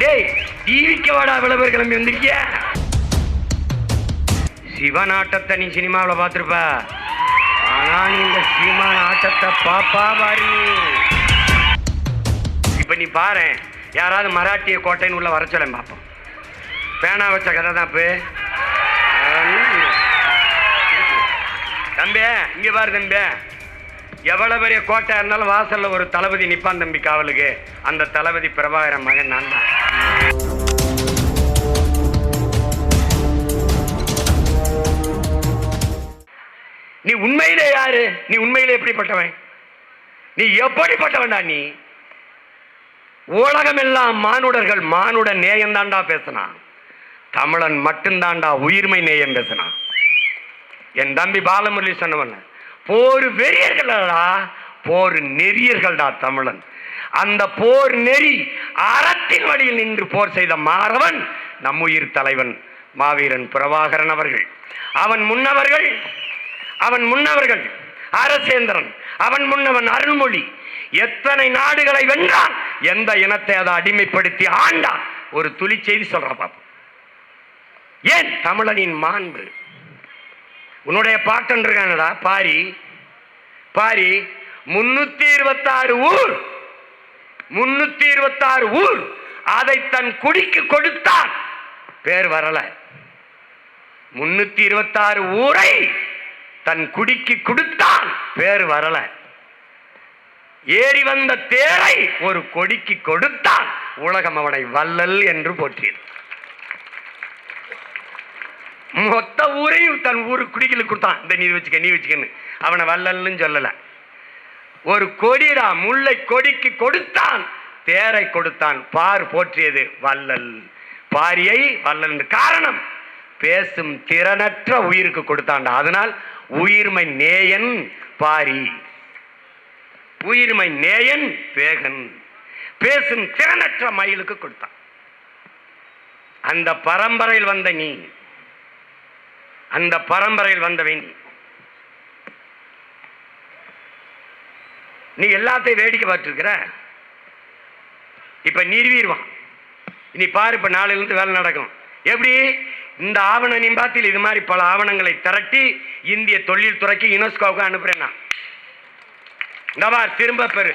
டேய் டிவிக்க வாடா விளம்பர கிளம்பி வந்திருக்கிய? சிவன் ஆட்டத்தை நீ சினிமாவில் பார்த்துருப்ப. ஆனா நீ இந்த சினிமா ஆட்டத்தை பாப்பா பாரு. இப்ப நீ பாரு யாராவது மராட்டிய கோட்டைன்னு உள்ள வர பார்ப்போம் பேனா வச்ச கதை தான் இப்போ. தம்பி இங்க பாரு தம்பி. எவ்வளவு பெரிய கோட்டை இருந்தாலும் வாசல்ல ஒரு தளபதி நிப்பான் தம்பி காவலுக்கு. அந்த தளபதி பிரபாகரன் மகன் நான் தான். நீ உண்மையிலே யாரு? நீ உண்மையிலே எப்படிப்பட்டவன்? நீ எப்படிப்பட்டவன்டா நீ? உலகமெல்லாம் மானுடர்கள் மானுட நேயம் தாண்டா பேசினான். தமிழன் மட்டும்தாண்டா உயிர்மை நேயம் பேசினான். என் தம்பி பாலமுரளி சொன்னவன். போர் வெறியர்களடா போர் நெறியர்கள்டா தமிழன். அந்த போர் நெறி அறத்தின் வழியில் நின்று போர் செய்த மாறவன் நம்முயிர் தலைவன் மாவீரன் பிரபாகரன் அவர்கள். அவன் முன்னவர்கள் அவன் முன்னவர்கள் அரசேந்திரன் அவன் முன்னவன் அருள்மொழி. எத்தனை நாடுகளை வென்றான் எந்த இனத்தை அதை அடிமைப்படுத்தி ஆண்டான் ஒரு துளி செய்தி சொல்ற பாப்போம். ஏன் தமிழனின் மாண்பு? உன்னுடைய பாட்டன் இருக்கானடா பாரி. பாரி முன்னூத்தி இருபத்தாறு ஊர். முன்னூத்தி இருபத்தாறு ஊர். அதை தன் குடிக்கு கொடுத்தான். பேர் வரல. முன்னூத்தி இருபத்தாறு ஊரை தன் குடிக்கு கொடுத்தான். பேர் வரல. ஏறி வந்த தேரை ஒரு கொடிக்கு கொடுத்தான். உலகம் அவனை வள்ளல் என்று போற்றியது. மொத்த ஊரையும் தன் ஊரு குடிகளுக்கு கொடுத்தான். இந்த நீ வச்சுக்க நீ வச்சுக்கன்னு. அவனை வள்ளல்னு சொல்லலை. ஒரு கொடிடா முல்லை கொடிக்கு கொடுத்தான். தேரை கொடுத்தான். பார் போற்றியது வள்ளல். பாரியை வல்லல் காரணம் பேசும் திறனற்ற உயிருக்கு கொடுத்தான்டா. அதனால் உயிர்மை நேயன் பாரி. உயிர்மை நேயன் பேகன். பேசும் திறனற்ற மயிலுக்கு கொடுத்தான். அந்த பரம்பரையில் வந்த நீ அந்த பரம்பரையில் வந்தவன் நீ. எல்லாத்தையும் வேடிக்கை பார்த்துருக்கிற? இப்ப நிறுவிடுவான் இனி பாரு இப்ப நாளிலிருந்து வேலை நடக்கும். எப்படி? இந்த ஆவண நிம்பாத்தில் இது மாதிரி பல ஆவணங்களை திரட்டி இந்திய தொழில் துறைக்கு யுனெஸ்கோவுக்கு அனுப்புறேன் நான். இந்த திரும்ப பெரு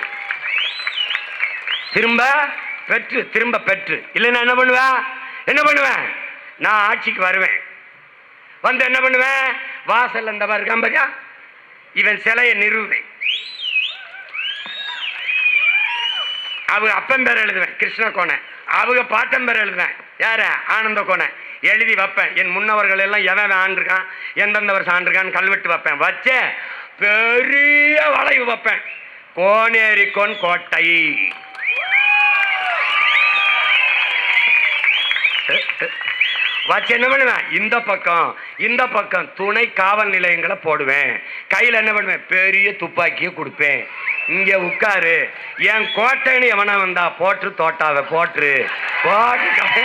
திரும்ப பெற்று திரும்ப பெற்று. இல்லைன்னா என்ன பண்ணுவேன் என்ன பண்ணுவேன் நான் ஆட்சிக்கு வருவேன். வந்து என்ன பண்ணுவேன்? வாசல் இந்த மாதிரி இருக்கான் பாத்தியா? இவன் சிலையை நிறுவுவேன் அவங்க அப்பன் பேர் எழுதுவேன் கிருஷ்ண கோணை. அவங்க பாட்டன் பேர் எழுதுவேன். யார? ஆனந்த கோணை. எழுதி வைப்பேன். என் முன்னவர்கள் எல்லாம் எவன் ஆண்டிருக்கான்? எந்தெந்த வருஷம் ஆண்டிருக்கான்னு கல்வெட்டு வைப்பேன். வச்சு பெரிய வளைவு வைப்பேன். கோனேரிக்கோன் கோட்டை. வச்சு என்ன பண்ணுவேன்? இந்த பக்கம் இந்த பக்கம் துணை காவல் நிலையங்களை போடுவேன். கையில் என்ன பண்ணுவேன்? பெரிய துப்பாக்கியை கொடுப்பேன். இங்கே உட்காரு. என் கோட்டைன்னு எவனா வந்தா போற்று தோட்டாவை போற்று போட்டு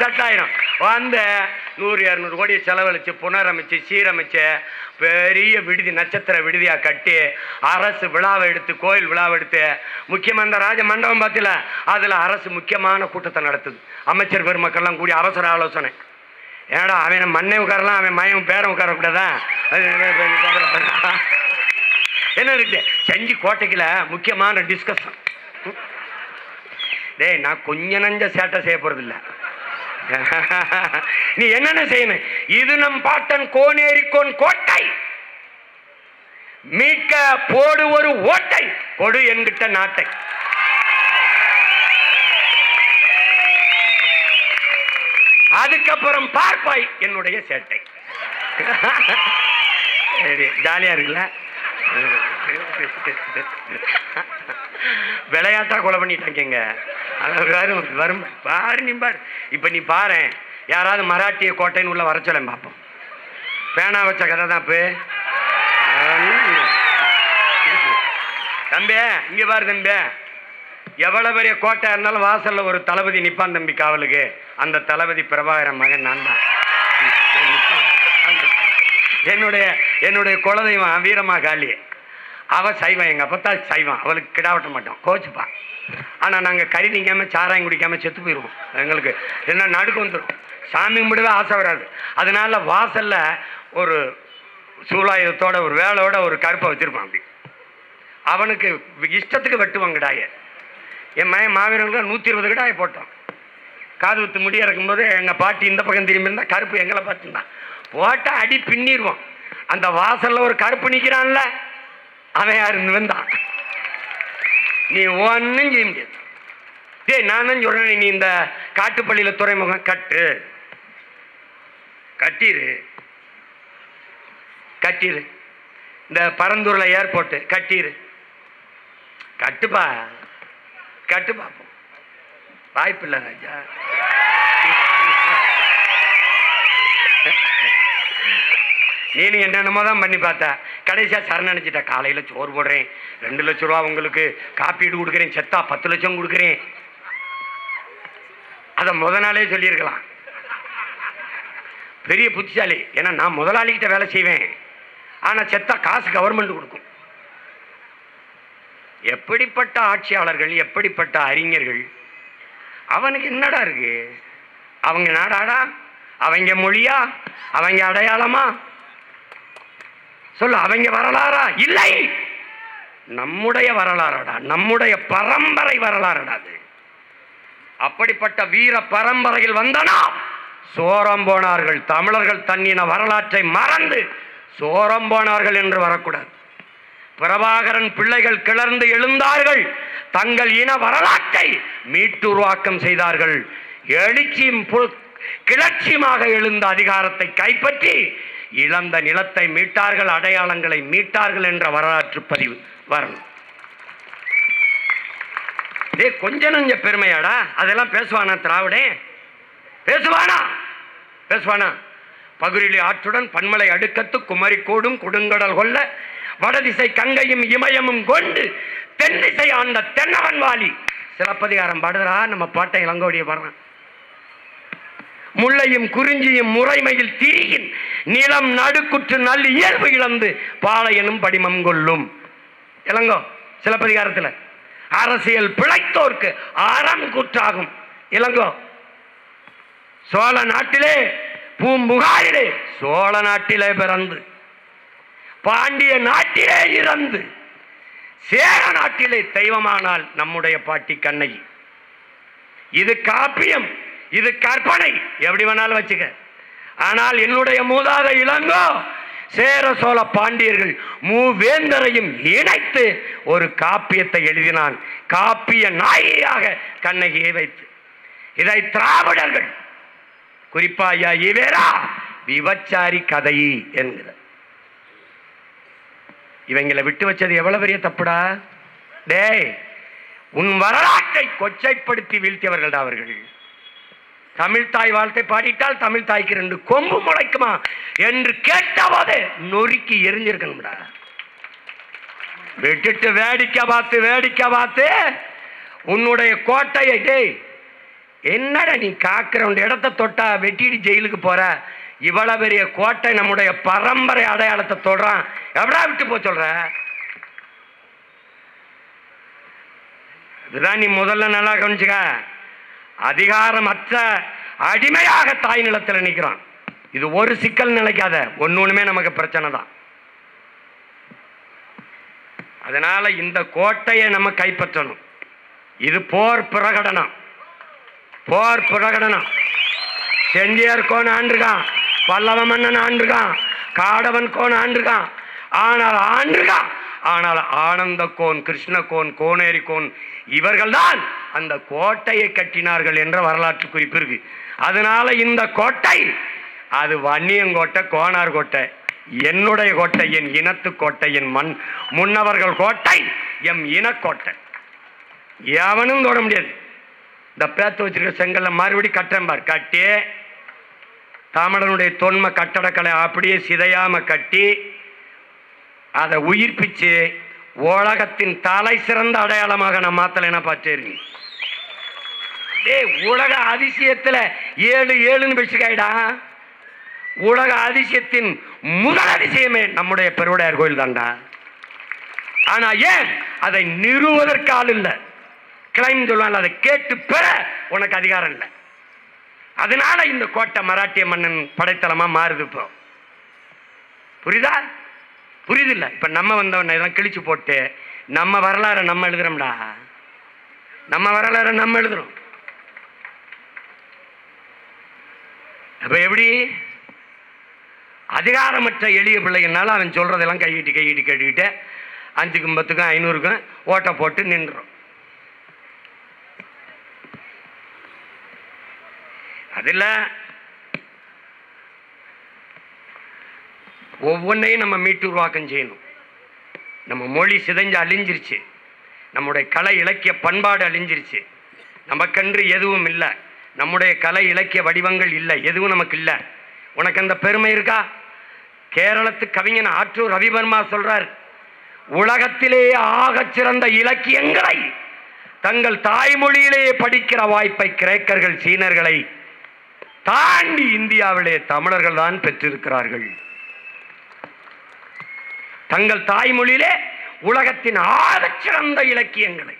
செட் ஆயிரும். வந்த நூறு இரநூறு கோடியை செலவழித்து புனரமைச்சு சீரமைச்சு பெரிய விடுதி நட்சத்திர விடுதியாக கட்டி அரசு விழாவை எடுத்து கோயில் விழாவை எடுத்து முக்கியமாக இந்த ராஜ மண்டபம் பார்த்தில அதில் அரசு முக்கியமான கூட்டத்தை நடத்துது. அமைச்சர் பெருமக்கள்லாம் கூடி அவசர ஆலோசனை. ஏடா அவன் மண்ணை உட்காரலாம் அவன் மயம் பேரம் உட்காரக்கூடாதான் என்ன இருக்கு? செஞ்சு கோட்டைக்கில் முக்கியமான டிஸ்கஷன் டேய் நான் கொஞ்ச நஞ்ச சேட்டை செய்ய போகிறதில்ல நீ என்னென்ன செய்யணும்? இது நம் பாட்டன் கோனேரிக்கோன் கோட்டை. மீட்க போடு ஒரு ஓட்டை. கொடு என்கிட்ட நாட்டை. அதுக்கப்புறம் பார்ப்பாய் என்னுடைய சேட்டை. சரி ஜாலியா இருக்குல்ல? விளையாட்டா கொலை பண்ணிட்டாங்க அது வரும் வரும். பாரு நீ பாரு இப்போ நீ பாரு யாராவது மராட்டிய கோட்டைன்னு உள்ள வர சொல்ல பார்ப்போம் பேனா வச்ச கதை தான் இப்போ. தம்பி இங்க பாரு தம்பி. எவ்வளவு பெரிய கோட்டை இருந்தாலும் வாசல்ல ஒரு தளபதி நிப்பான் தம்பி காவலுக்கு. அந்த தளபதி பிரபாகரன் மகன் நான் தான். என்னுடைய என்னுடைய குலதெய்வம் வீரமா காளி. அவ சைவம் எங்க அப்பத்தா சைவம். அவளுக்கு கிடாவட்ட மாட்டோம். கோச்சுப்பா. ஆனா நாங்க கறி திங்காம சாராயம் குடிக்காம செத்து போயிடுவோம் எங்களுக்கு என்ன நடுக்கு வந்துடும் சாமி கும்பிடவே ஆசை வராது. அதனால வாசல்ல ஒரு சூலாயுதத்தோட ஒரு வேலையோட ஒரு கருப்பை வச்சிருப்பான் அப்படி. அவனுக்கு இஷ்டத்துக்கு வெட்டுவான் கிடாய. என் மயன் மாவீரனுக்கு நூற்றி இருபது கிடாய போட்டோம். காது குத்து முடிய இறக்கும்போது எங்கள் பாட்டி இந்த பக்கம் திரும்பி இருந்தால் கருப்பு எங்களை பார்த்துருந்தான் போட்டால் அடி பின்னிடுவோம் அந்த வாசலில் ஒரு கருப்பு நிற்கிறான்ல அவன் யார்? வந்தான் நீ ஒன்றும் செய்ய முடியாது. டேய் நான் தான் நீ இந்த காட்டுப்பள்ளியில் துறைமுகம் கட்டு. கட்டிடு கட்டிரு. இந்த பரந்தூரில் ஏர்போர்ட்டு கட்டிடு கட்டுப்பா. கேட்டு பார்ப்போம். வாய்ப்பில்லை ராஜா நீ என்னென்னமோ தான் பண்ணி பார்த்தா. கடைசியாக சரணடைச்சிட்ட காலையில் சோறு போடுறேன். ரெண்டு லட்ச ரூபா உங்களுக்கு. காப்பீடு கொடுக்குறேன். செத்தா பத்து லட்சம் கொடுக்குறேன். அதை முத நாளே சொல்லியிருக்கலாம். பெரிய புத்திசாலி. ஏன்னா நான் முதலாளிகிட்ட வேலை செய்வேன். ஆனால் செத்தா காசு கவர்மெண்ட் கொடுக்கும். எப்படிப்பட்ட ஆட்சியாளர்கள் எப்படிப்பட்ட அறிஞர்கள்? அவனுக்கு என்னடா இருக்கு? அவங்க நாடாடா? அவங்க மொழியா? அவங்க அடையாளமா? சொல்லு அவங்க வரலாறா? இல்லை! நம்முடைய வரலாறடா நம்முடைய பரம்பரை வரலாறடா அது. அப்படிப்பட்ட வீர பரம்பரையில் வந்தனா சோரம் போனார்கள். தமிழர்கள் தன்னின வரலாற்றை மறந்து சோரம் போனார்கள் என்று வரக்கூடாது. பிரபாகரன் பிள்ளைகள் கிளர்ந்து எழுந்தார்கள். தங்கள் இன வரலாற்றை மீட்டுருவாக்கம் செய்தார்கள். எழுச்சியும் கிளர்ச்சியுமாக எழுந்த அதிகாரத்தை கைப்பற்றி இழந்த நிலத்தை மீட்டார்கள் அடையாளங்களை மீட்டார்கள் என்ற வரலாற்று பதிவு. வரணும். டேய் கொஞ்ச நஞ்ச பெருமையாடா. அதெல்லாம் பேசுவானா திராவிடே? பேசுவானா? பேசுவானா? பகுரிலி ஆற்றுடன் பன்மலை அடுக்கத்து குமரிக்கோடும் கொடுங்கடல் கொள்ள வடதிசை கங்கையும் இமயமும் கொண்டு தென் திசை ஆண்ட தென்னவன் வாலி. சிலப்பதிகாரம் பாடுறா நம்ம பாட்டை இளங்கோடிய பாடுறான். முள்ளையும் குறிஞ்சியும் முறைமையில் திரியின் நிலம் நடுக்குற்று நல் இயல்பு இழந்து பாளையனும் படிமம் கொள்ளும். இளங்கோ சிலப்பதிகாரத்தில். அரசியல் பிழைத்தோர்க்கு அறம் கூற்றாகும். இளங்கோ சோழ நாட்டிலே பூம்புகாரிலே சோழ நாட்டிலே பிறந்து பாண்டிய நாட்டிலே இறந்து சேர நாட்டிலே தெய்வமானால் நம்முடைய பாட்டி கண்ணகி. இது காப்பியம் இது கற்பனை எப்படி வேணாலும் வச்சுக்க. ஆனால் என்னுடைய மூதாத இளங்கோ சேர சோழ பாண்டியர்கள் மூவேந்தரையும் இணைத்து ஒரு காப்பியத்தை எழுதினான். காப்பிய நாயியாக கண்ணகியை வைத்து. இதை திராவிடர்கள் குறிப்பாயா இவேரா ஈவேரா விபச்சாரி கதை என்கிறார். இவங்களை விட்டு வச்சது எவ்வளவு பெரிய தப்புடா? டேய் உன் வரலாற்றை கொச்சைப்படுத்தி வீழ்த்தியவர்கள்டா அவர்கள். தமிழ்த்தாய் வாழ்த்தை பாடிட்டால் தமிழ் தாய்க்கு ரெண்டு கொம்பு முளைக்குமா என்று கேட்டபோது நொறுக்கி எரிஞ்சிருக்கணும்டா. விட்டுட்டு வேடிக்கை பார்த்து வேடிக்கை பார்த்து உன்னுடைய கோட்டையை டேய் என்னடா நீ காக்கிற உன் இடத்த தொட்டா வெட்டிட்டு ஜெயிலுக்கு போற? இவ்வளவு பெரிய கோட்டை நம்முடைய பரம்பரை அடையாளத்தை சொல்றான். எவ்வளா விட்டு போ சொல்ற? இதுதான் நீ முதல்ல நல்லா கவனிச்சுக்க. அதிகாரமற்ற அடிமையாக தாய் நிலத்தில் நிற்கிறான் இது ஒரு சிக்கல் நிலைக்காத ஒன்று ஒண்ணுமே நமக்கு பிரச்சனை தான். அதனால இந்த கோட்டையை நம்ம கைப்பற்றணும். இது போர் பிரகடனம். போர் பிரகடனம். செஞ்சியர் கோன் ஆண்டிருக்கான் பல்லவ மன்னன் ஆண்டிருக்கான் காடவன் கோன் ஆண்டிருக்கான். ஆனால் ஆண்டிருக்கான் ஆனால் ஆனந்த கோன் கிருஷ்ண கோன் கோனேரி கோன் இவர்கள்தான் அந்த கோட்டையை கட்டினார்கள் என்ற வரலாற்று குறிப்பு இருக்கு. அதனால இந்த கோட்டை அது வன்னியங்கோட்டை கோனார் கோட்டை என்னுடைய கோட்டை என் இனத்து கோட்டை என் மண் முன்னவர்கள் கோட்டை எம் இனக்கோட்டை எவனும் தொட முடியாது. இந்த பேத்து வச்சிருக்க செங்கல்ல மறுபடி கட்டம்பார் கட்டே கட்டி. தமிழனுடைய தொன்ம கட்டடக்கலை அப்படியே சிதையாமல் கட்டி அதை உயிர்ப்பிச்சு உலகத்தின் தலை சிறந்த அடையாளமாக நான் மாத்தலைன்னா பார்த்தேன் டேய் உலக அதிசயத்தில் ஏழு ஏழுன்னு பேசிக்காயிடா உலக அதிசயத்தின் முதல் அதிசயமே நம்முடைய பெருவுடையார் கோயில் தாண்டா ஆனா ஏன் அதை நிறுவதற்கு ஆள் இல்லை? கிளைம் சொல்லுவாங்க அதை கேட்டு பெற உனக்கு அதிகாரம் இல்லை. அதனால இந்த கோட்டை மராட்டிய மன்னன் படைத்தளமாக மாறுது இப்போ. புரியுதா? புரியுது இல்லை இப்போ நம்ம வந்தவன இதெல்லாம் கிழிச்சு போட்டு நம்ம வரலாறை நம்ம எழுதுறோம்டா. நம்ம வரலாறை நம்ம எழுதுறோம். அப்போ எப்படி? அதிகாரமற்ற எளிய பிள்ளைங்கனால அவன் சொல்கிறதெல்லாம் கையிட்டு கையிட்டு கேட்டுக்கிட்டு அஞ்சுக்கும் பத்துக்கும் ஐநூறுக்கும் ஓட்டை போட்டு நின்றுடும் அதில் ஒவ்வொன்றையும் நம்ம மீட்டு உருவாக்கம் செய்யணும். நம்ம மொழி சிதைஞ்சு அழிஞ்சிருச்சு. நம்முடைய கலை இலக்கிய பண்பாடு அழிஞ்சிருச்சு. நமக்கன்று எதுவும் இல்லை. நம்முடைய கலை இலக்கிய வடிவங்கள் இல்லை. எதுவும் நமக்கு இல்லை. உனக்கு அந்த பெருமை இருக்கா? கேரளத்து கவிஞன் ஆற்றூர் ரவிவர்மா சொல்றார் உலகத்திலேயே ஆகச் சிறந்த இலக்கியங்களை தங்கள் தாய்மொழியிலேயே படிக்கிற வாய்ப்பை கிரேக்கர்கள் சீனர்களை தாண்டி இந்தியாவிலே தமிழர்கள் தான் பெற்றிருக்கிறார்கள். தங்கள் தாய்மொழியிலே உலகத்தின் ஆகச்சிறந்த இலக்கியங்களை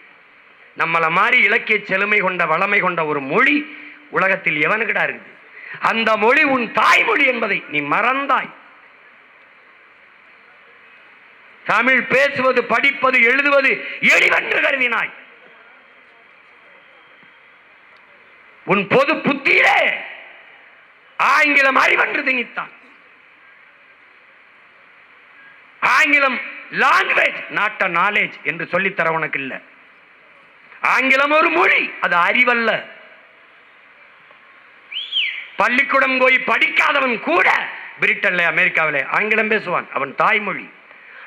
நம்மளை மாதிரி இலக்கிய செழுமை கொண்ட வளமை கொண்ட ஒரு மொழி உலகத்தில் எவனுக்கிடா இருக்குது? அந்த மொழி உன் தாய்மொழி என்பதை நீ மறந்தாய். தமிழ் பேசுவது படிப்பது எழுதுவது எளிவென்று கருதினாய். உன் பொது புத்தியிலே ஆங்கிலம் அறிவன்று திணித்தான் ஆங்கிலம் லாங்குவேஜ் நாட் அ நாலேஜ் என்று சொல்லித்தர உனக்கு இல்லை ஆங்கிலம் ஒரு மொழி அது அறிவல்ல. பள்ளிக்கூடம் போய் படிக்காதவன் கூட பிரிட்டன்ல அமெரிக்காவிலே ஆங்கிலம் பேசுவான். அவன் தாய்மொழி.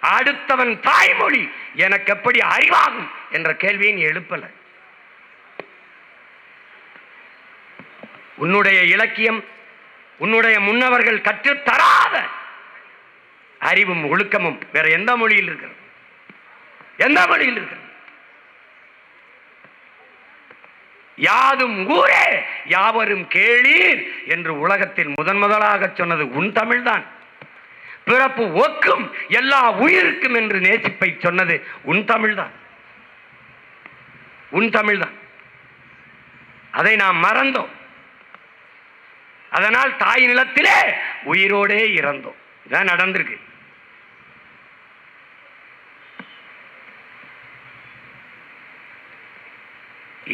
அடுத்தவன் தாய்மொழி எனக்கு எப்படி அறிவாகும் என்ற கேள்வியை நீ எழுப்பல. உன்னுடைய இலக்கியம் உன்னுடைய முன்னவர்கள் கற்றுத் தராத அறிவும் ஒழுக்கமும் வேற எந்த மொழியில் இருக்கிறது? எந்த மொழியில் இருக்கிறது? யாதும் ஊரே யாவரும் கேளீர் என்று உலகத்தில் முதன் முதலாக சொன்னது உன் தமிழ்தான். பிறப்பு ஒக்கும் எல்லா உயிருக்கும் என்று நேசிப்பை சொன்னது உன் தமிழ்தான். உன் தமிழ்தான். அதை நாம் மறந்தோம். அதனால் தாய் நிலத்திலே உயிரோடே இறந்தோம். இதான் நடந்திருக்கு.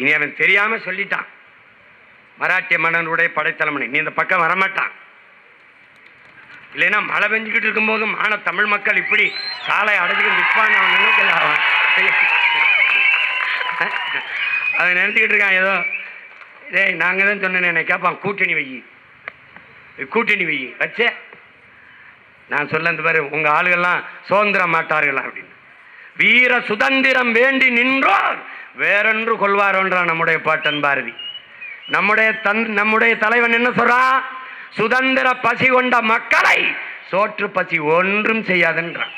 இனி அவன் தெரியாம சொல்லிட்டான். மராட்டிய மன்னனுடைய படைத்தலைமனை. நீ இந்த பக்கம் வரமாட்டான். இல்லைன்னா மழை பெஞ்சுக்கிட்டு இருக்கும்போது மான தமிழ் மக்கள் இப்படி காலை அடைஞ்சுக்கிட்டு நிற்பான்னு அவன் நினைக்கல அவன் அவன் நினைச்சுக்கிட்டு இருக்கான் ஏதோ டேய் நாங்கள் தான் சொன்னேன் என்னை கேட்பான் கூட்டணி வை. கூட்டணி வை வச்சே. நான் சொல்ல இந்த பாரு உங்கள் ஆளுகள்லாம் சுதந்திரம் மாட்டார்கள் அப்படின்னு. வீர சுதந்திரம் வேண்டி நின்றோர் வேறென்று கொள்வாரோன்றான் நம்முடைய பாட்டன் பாரதி. நம்முடைய தன் நம்முடைய தலைவன் என்ன சொல்றான் சுதந்திர பசி கொண்ட மக்களை சோற்று பசி ஒன்றும் செய்யாதுன்றான்.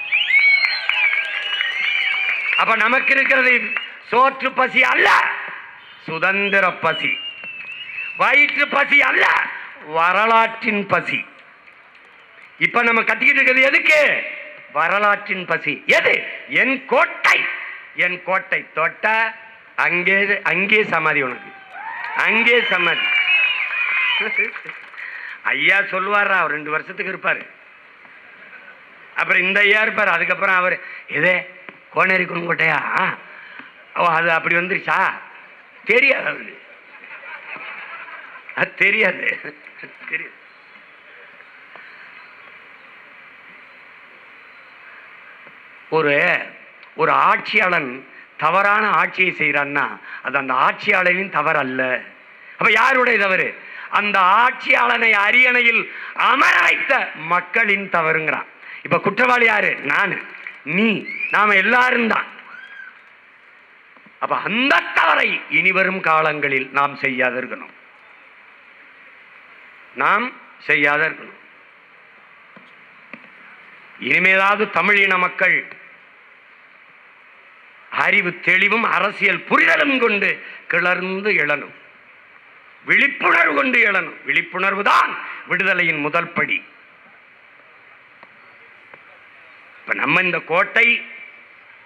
அப்ப நமக்கு இருக்கிறது சோற்று பசி அல்ல சுதந்திர பசி. வயிற்று பசி அல்ல வரலாற்றின் பசி. இப்ப நம்ம கத்திக்கிட்டு இருக்கிறது எதுக்கு? வரலாற்றின் பசி. எது? என் கோட்டை. என் கோட்டை தொட்ட அங்கே அங்கே சமாதி உனக்கு. அங்கே சமாதி. ஐயா சொல்லுவாரா அவர் ரெண்டு வருஷத்துக்கு இருப்பாரு. அப்புறம் இந்த ஐயா இருப்பார் அதுக்கப்புறம் அவர் இதே கோனேரி குன்கோட்டையா ஆ, ஓ அது அப்படி வந்துருச்சா? தெரியாது அவருக்கு. அது தெரியாது. தெரியாது ஒரு ஒரு ஆட்சியாளன் தவறான ஆட்சியை செய்கிறான்னா அது அந்த ஆட்சியாளரின் தவறு அல்ல அப்போ யாருடைய தவறு? அந்த ஆட்சியாளனை அரியணையில் அமர வைத்த மக்களின் தவறுங்கிறான். இப்ப குற்றவாளி யாரு? நான். நீ. நாம எல்லாரும் தான். அப்போ அந்த தவறை இனிவரும் காலங்களில் நாம் செய்யாத இருக்கணும் நாம் செய்யாத இருக்கணும். இனிமேலாவது தமிழின மக்கள் அறிவு தெளிவும் அரசியல் புரிதலும் கொண்டு கிளர்ந்து எழணும். விழிப்புணர்வு கொண்டு எழணும். விழிப்புணர்வு தான் விடுதலையின் முதல் படி. இப்ப நம்ம இந்த கோட்டை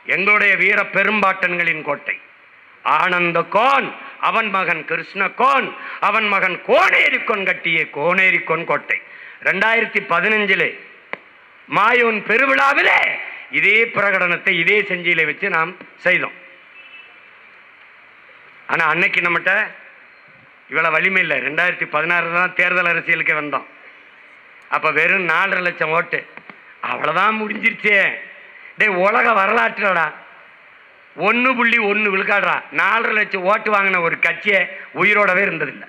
எங்களுடைய வீர பெரும்பாட்டன்களின் கோட்டை. ஆனந்த கோன் அவன் மகன் கிருஷ்ண கோன் அவன் மகன் கோனேரிக்கொன் கட்டிய கோனேரிக்கொன் கோட்டை. ரெண்டாயிரத்தி பதினஞ்சிலே மாயூன் பெருவிழாவிலே இதே பிரகடனத்தை இதே செஞ்சியில வச்சு நாம் செய்தோம். ஆனா அன்னைக்கு நம்மகிட்ட இவ்வளவு வலிமை இல்லை. ரெண்டாயிரத்தி பதினாறு தான் தேர்தல் அரசியலுக்கு வந்தோம். அப்ப வெறும் நாலரை லட்சம் ஓட்டு. அவ்வளவுதான் முடிஞ்சிருச்சே. டேய் உலக வரலாற்றுடா ஒன்று புள்ளி ஒன்று விழுக்காடுறா. நாலரை லட்சம் ஓட்டு வாங்கின ஒரு கட்சியை உயிரோடவே இருந்ததில்லை.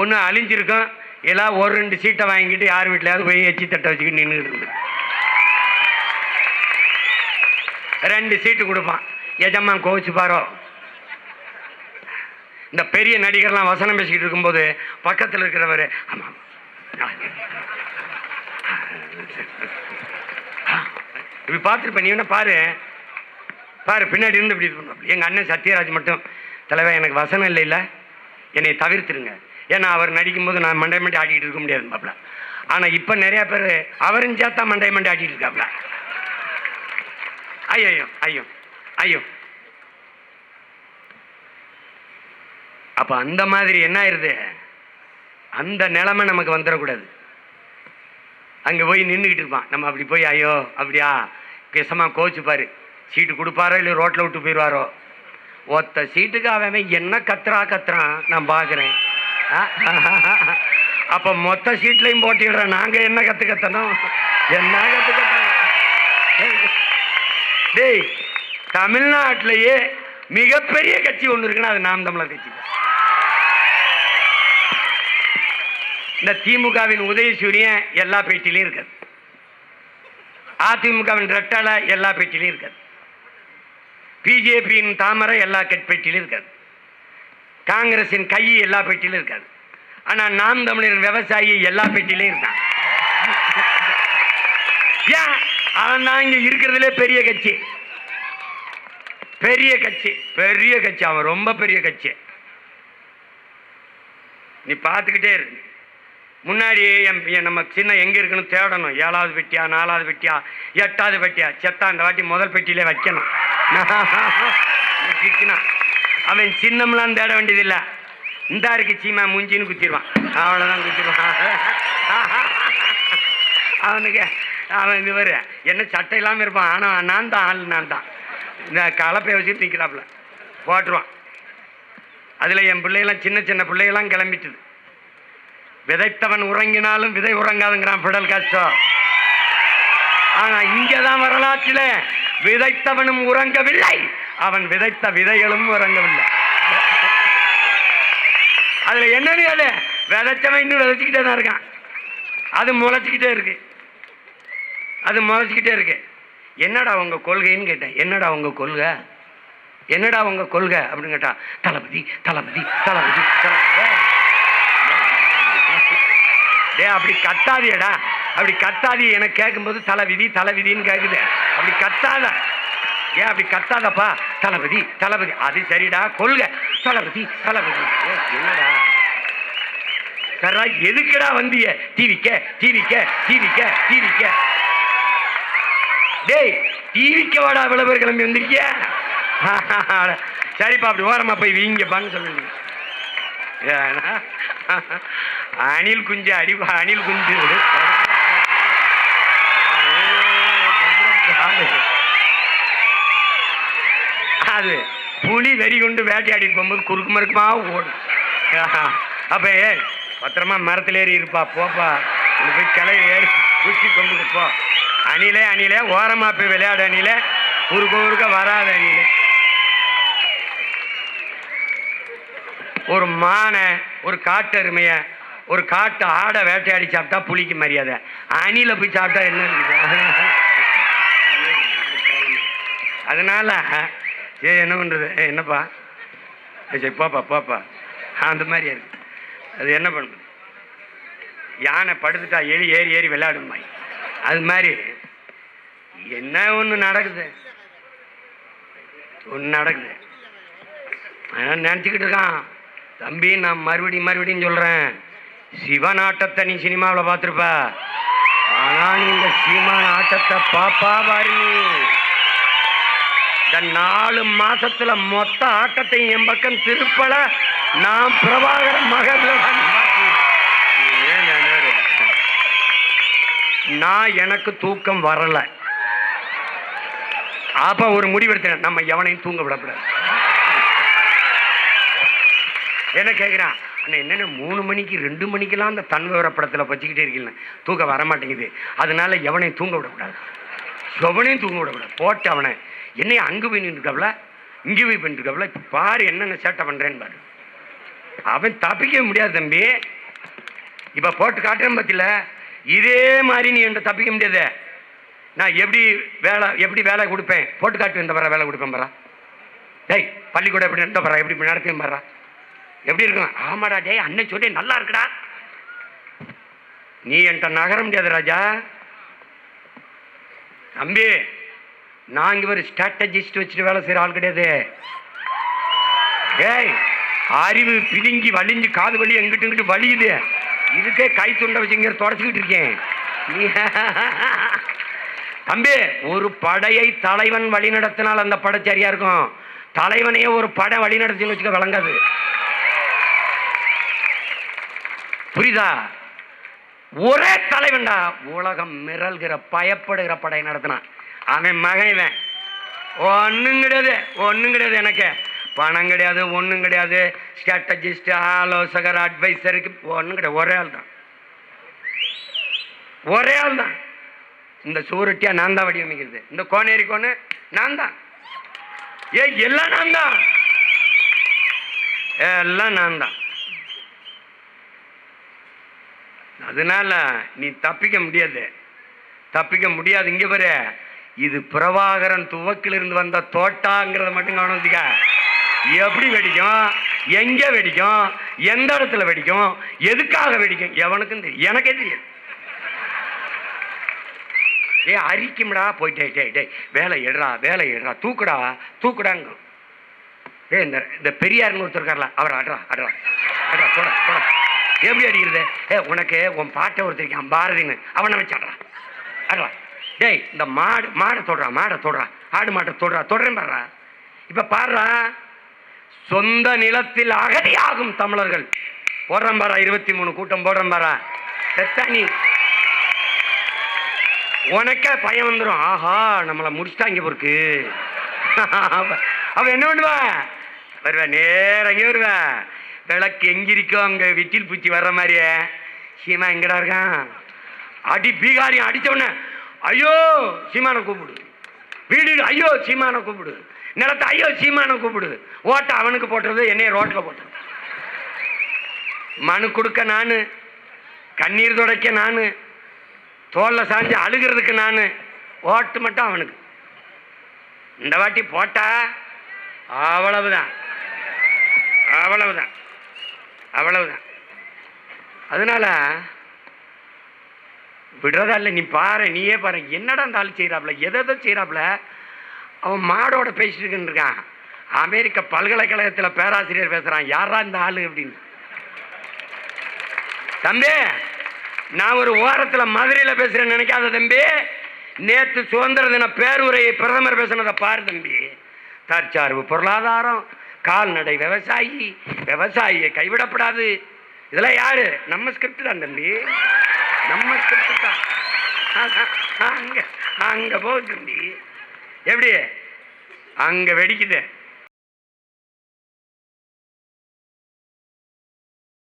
ஒன்று அழிஞ்சிருக்கும். எல்லாம் ஒரு ரெண்டு சீட்டை வாங்கிட்டு யார் வீட்டிலையாவது போய் எச்சி தட்டை வச்சுக்கிட்டு நின்றுட்டு இருந்து ரெண்டு சீட்டு கொடுப்பான். எஜமான் கோவிச்சு பாரோ. இந்த பெரிய நடிகர்லாம் வசனம் பேசிக்கிட்டு இருக்கும்போது பக்கத்தில் இருக்கிறவர் ஆமாம் இப்படி பார்த்துருப்ப நீ வேணா பாரு. பாரு பின்னாடி இருந்து இப்படி இது பண்ணுவாப்புல. எங்கள் அண்ணன் சத்யராஜ் மட்டும் தலைவர் எனக்கு வசனம் இல்லை இல்லை. என்னை தவிர்த்துருங்க. ஏன்னா அவர் நடிக்கும்போது நான் மண்டை மண்டி ஆடிக்கிட்டு இருக்க முடியாது பாப்ல ஆனால் இப்போ நிறையா பேர் அவரும் சேர்த்தா மண்டை மண்டி ஆடிட்டு இருக்காப்ல. ஐயோ ஐயோ ஐயோ. அப்போ அந்த மாதிரி என்ன ஆயிருது? அந்த நிலைமை நமக்கு வந்துடக்கூடாது. அங்கே போய் நின்றுக்கிட்டு இருப்பான். நம்ம அப்படி போய் ஐயோ அப்படியா? பேசமா கோச்சு சீட்டு கொடுப்பாரோ இல்லை ரோட்டில் விட்டு போயிடுவாரோ ஒத்த சீட்டுக்கு அவன் என்ன கத்துறா கத்துறான்? நான் பார்க்குறேன் அப்போ மொத்த சீட்லையும் போட்டிடுறேன். நாங்கள் என்ன கற்று கத்தணும்? என்ன கற்று கத்தணும்? டேய் தமிழ்நாட்டிலேயே மிகப்பெரிய கட்சி ஒன்று இருக்குன்னா அது நாம் தமிழர் கட்சி தான். இந்த திமுகவின் உதயசூரியன் எல்லா பேட்டிலையும் இருக்காது அதிமுகவின் ரெட்டலை எல்லா பேட்டிலையும் இருக்காது பிஜேபியின் தாமரை எல்லா கட்பேட்டிலும் இருக்காது காங்கிரசின் கை எல்லா பேட்டிலும் இருக்காது ஆனால் நாம் தமிழரின் விவசாயி எல்லா பேட்டிலையும் இருக்கான் ஏன்? அவன் தான் இங்க இருக்கிறதுலே பெரிய கட்சி. பெரிய கட்சி. பெரிய கட்சி. அவன் ரொம்ப பெரிய கட்சி. நீ பார்த்துக்கிட்டே இருக்கு முன்னாடி என் நம்ம சின்ன எங்கே இருக்குன்னு தேடணும். ஏழாவது பெட்டியா நாலாவது பெட்டியா எட்டாவது பெட்டியா? செத்தா அந்த வாட்டி முதல் பெட்டியிலே வைக்கணும். அவன் சின்னம்லாம் தேட வேண்டியதில்லை. இந்த இருக்கு சீமா மூஞ்சின்னு குத்திடுவான். அவ்வளோதான் குத்திடுவான். அவனுக்கு அவன் இது வரு என்ன சட்டை இல்லாமல் இருப்பான். ஆனால் நான் தான் ஆள் நான் தான். இந்த கலப்பை வச்சுட்டு நிற்கிறாப்புல போட்டுருவான். அதில் என் பிள்ளைகள்லாம் சின்ன சின்ன பிள்ளைகளாம் கிளம்பிட்டுது. விதைத்தவன் உறங்கினாலும் விதை உறங்காதுங்கிறான் பிடல் காஸ்டோ. ஆனா இங்கதான் வரலாற்றில விதைத்தவனும் உறங்கவில்லை. அவன் விதைத்த விதைகளும் உறங்கவில்லை. அதுல என்னன்னு அது விதைச்சவன் இன்னும் விதைச்சுக்கிட்டே தான் இருக்கான். அது முளைச்சிக்கிட்டே இருக்கு. அது முளைச்சிக்கிட்டே இருக்கு. என்னடா உங்க கொள்கைன்னு கேட்டேன். என்னடா உங்க கொள்கை? என்னடா உங்க கொள்கை? அப்படின்னு கேட்டா தளபதி தளபதி தளபதி தளபதி. டே அப்படி கத்தாதியடா அப்படி கத்தாதி எனக்கு கேட்கும்போது தலைவிதி தலைவிதின்னு கேட்குது அப்படி கத்தாத. ஏன் அப்படி கத்தாதப்பா. தளபதி தளபதி. அது சரிடா கொள்க. தளபதி தளபதி. என்னடா? சரா எதுக்குடா வந்திய? டிவிக்க டிவிக்க டிவிக்க டிவிக்க. டேய் டிவிக்க வாடா விளம்பர கிளம்பி வந்திருக்கிய? சரிப்பா அப்படி ஓரமா போய் வீங்கப்பான்னு சொல்லுங்க ஏன்னா, அணில் குஞ்சு அடி அணில் குஞ்சு. அது புலி வெறி கொண்டு வேட்டையாடிட்டு போகும்போது குறுக்கு மறுக்குமா ஓடும். அப்ப ஏ பத்திரமா மரத்தில் ஏறி இருப்பா போப்பா. உனக்கு போய் கிளை ஏறி குச்சி கொண்டுக்கு போ. அணிலே அணிலே ஓரமா போய் விளையாடு அணிலே. குறுக்க குறுக்க வராத அணிலே. ஒரு மானை ஒரு காட்டு ஒரு காட்டு ஆடை வேட்டையாடி சாப்பிட்டா புளிக்கு மரியாதை. அணியில் போய் சாப்பிட்டா என்ன இருக்குது? அதனால ஏ என்ன பண்ணுறது ஏ என்னப்பா? சரி போப்பா போப்பா. அந்த மாதிரி இருக்கு. அது என்ன பண்ணுறது யானை படுத்துட்டா எலி ஏறி ஏறி விளையாடுமா அது மாதிரி. என்ன ஒன்று நடக்குது? ஒன்று நடக்குது. நினச்சிக்கிட்டு இருக்கான். தம்பி நான் மறுபடியும் மறுபடியும் சொல்கிறேன் சிவன் ஆட்டத்தை நீ சினிமாவில் பார்த்துருப்ப. ஆனால் நீ இந்த சீமான் ஆட்டத்தை பாப்பா பாரு. இந்த நாலு மாசத்துல மொத்த ஆட்டத்தையும் என் பக்கம் திருப்பல. நான் பிரபாகர மகர்ல நான் எனக்கு தூக்கம் வரல. அப்ப ஒரு முடிவெடுத்தேன். நம்ம எவனையும் தூங்க விடக்கூடாது. என்ன கேட்குறான் அண்ணா என்னென்ன மூணு மணிக்கு ரெண்டு மணிக்கெல்லாம் அந்த தன் விவரப்படத்தில் வச்சுக்கிட்டே இருக்கீங்க தூக்கம் வர மாட்டேங்குது. அதனால எவனையும் தூங்க விடக்கூடாது. எவனையும் தூங்க விடக்கூடாது. போட்டு அவனை. என்னைய அங்கே போய் நின்றுக்கவல இங்கே போய் பண்ணிருக்கவல இப்போ பாரு என்னென்ன சேட்டை பண்ணுறேன்னு பாரு. அவன் தப்பிக்கவே முடியாது தம்பி. இப்போ போட்டு காட்டுறேன் பத்தில. இதே மாதிரி நீ என்கிட்ட தப்பிக்க முடியாது. நான் எப்படி வேலை எப்படி வேலை கொடுப்பேன்? போட்டு காட்டு இந்த வர வேலை கொடுப்பேன் பரா. டேய் பள்ளிக்கூடம் எப்படி நடந்த பரா? எப்படி நடப்பேன் பரா. எப்படி இருக்கும்? ஆமாடா டேய் அண்ணன் சொல்லி நல்லா இருக்குடா. நீ என்கிட்ட நகர முடியாது ராஜா. தம்பி நான் ஒரு ஸ்ட்ராட்டஜிஸ்ட் வச்சுட்டு வேலை செய்கிற ஆள் கிடையாது. ஏய் அறிவு பிதுங்கி வலிஞ்சு காது வலி எங்கிட்டு இங்கிட்டு வலியுது. இதுக்கே கை துண்டை வச்சுங்க தொடச்சிக்கிட்டு இருக்கேன். நீ தம்பி ஒரு படையை தலைவன் வழி நடத்தினால் அந்த படை சரியா இருக்கும். தலைவனையே ஒரு படை வழி நடத்தின்னு வச்சுக்க விளங்காது. புரியுதா? ஒரே தலைவன்டா. உலகம் மிரல்கிற பயப்படுகிற படையை நடத்தினான் அவன் மகன் ஒன்றும் கிடையாது ஒன்றும் கிடையாது எனக்கு. பணம் கிடையாது ஒன்றும் கிடையாது. ஸ்ட்ராட்டஜிஸ்ட் ஆலோசகர் அட்வைசருக்கு ஒன்றும் கிடையாது. ஒரே ஆள் தான். ஒரே ஆள் தான். இந்த சூரட்டியாக நான் தான் வடிவமைக்கிறது. இந்த கோனேரி கோனு நான் தான். ஏ எல்லாம் நான் தான். எல்லாம் நான் தான். அதனால் நீ தப்பிக்க முடியாது. தப்பிக்க முடியாது. இங்கே பாரு. இது பிரபாகரன் துவக்கிலிருந்து வந்த தோட்டாங்கிறத மட்டும் கவனம் எப்படி வெடிக்கும்? எங்கே வெடிக்கும்? எந்த இடத்துல வெடிக்கும்? எதுக்காக வெடிக்கும்? எவனுக்கும் தெரியும் எனக்கே தெரியும் ஏ அரிக்கும்டா. போயிட்டே டே டே வேலை எடுறா வேலை எடுறா. தூக்குடா தூக்குடாங்க ஏ இந்த இந்த பெரியார்னு ஒருத்தர் இருக்கார்ல அவர் அட்ரா அட்ரா அட்ரா போட போட. எப்படி அடிக்கிறது? ஏ உனக்கு உன் பாட்டை ஒருத்தருக்கான் பாரதின்னு அவனை வச்சு அட்ரா டேய் இந்த மாடு மாடை தொடுறா மாடை தொடுறா. ஆடு மாட்டை தொடுறா தொடுறேன் பாடுறா இப்போ பாடுறா சொந்த நிலத்தில் அகதியாகும் தமிழர்கள். போடுறேன் பாரா இருபத்தி மூணு கூட்டம் போடுறேன் பாரா செத்தா நீ. உனக்கே பயம் வந்துடும் ஆஹா நம்மளை முடிச்சிட்டாங்க பொறுக்கு அவன் என்ன பண்ணுவா? வருவா நேரங்கே வருவா. விளக்கு எங்கிருக்கோ அங்க விட்டில் பூச்சி வர்ற மாதிரியே. சீமா எங்கடா இருக்கான்? அடி பீகாரியம் அடித்தவொடனே உடனே ஐயோ சீமானை கூப்பிடு. வீடு ஐயோ சீமானை கூப்பிடு. நிலத்தை ஐயோ சீமானை கூப்பிடு. ஓட்டை அவனுக்கு போட்டுறது என்னைய ரோட்டில் போட்டது மனு கொடுக்க நான் கண்ணீர் துடைக்க நான் தோலில் சாஞ்சு அழுகிறதுக்கு நான் ஓட்டு மட்டும் அவனுக்கு. இந்த வாட்டி போட்டா அவ்வளவுதான். அவ்வளவுதான். அவ்வளவுதான். அதனால விடுறதா இல்லை நீ பாரு நீயே பாரு. என்னடா இந்த ஆள் செய்கிறாப்புல எதை எதை செய்கிறாப்புல அவன் மாடோட பேசிட்டு இருக்கான். அமெரிக்க பல்கலைக்கழகத்தில் பேராசிரியர் பேசுகிறான் யாரா இந்த ஆளு அப்படின்னு. தம்பி நான் ஒரு ஓரத்தில் மதுரையில் பேசுகிறேன்னு நினைக்காத தம்பி. நேற்று சுதந்திர தின பேருரையை பிரதமர் பேசுனதை பாரு தம்பி. தற்சார்பு பொருளாதாரம் கால்நடை விவசாயி விவசாயியை கைவிடப்படாது. இதெல்லாம் யாரு? நம்ம ஸ்கிரிப்ட் தான் தம்பி. நம்ம ஸ்கிரிப்ட் தான். அங்க அங்கே போகுது தம்பி. எப்படி? அங்க வெடிக்குது.